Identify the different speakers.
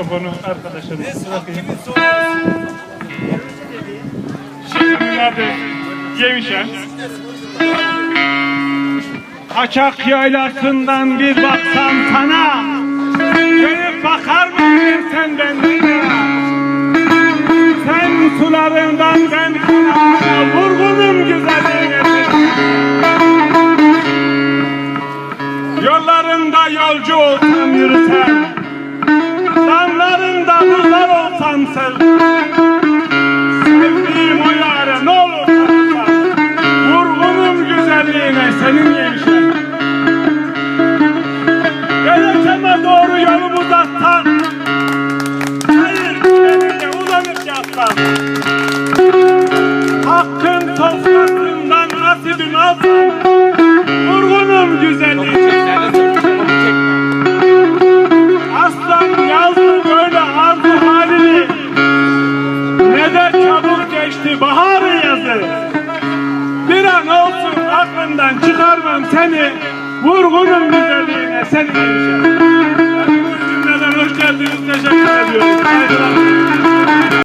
Speaker 1: mikrofonu arkadaşımız bırakayım. Şimdi adı Yemişen. Kaçak yaylasından bir baksam sana Dönüp bakar mısın sen benden? Sen sularından ben Vurgunum güzelliğine Yollarında yolcu olsam yürüsem sen. Sevdiğim o yâre ne olur tanısam Vurgunum güzelliğine senin yemişler Geleceğime doğru yolumu uzatsan. Hayır benimle uzanıp yatsan Hakkın topraklarından nasibimi alsam geçti bahar yazı. Bir an olsun aklından çıkarmam seni, vurgunum güzelliğine seni inşallah. Bu cümleden hoş geldiniz, teşekkür ediyorum. Saygılar.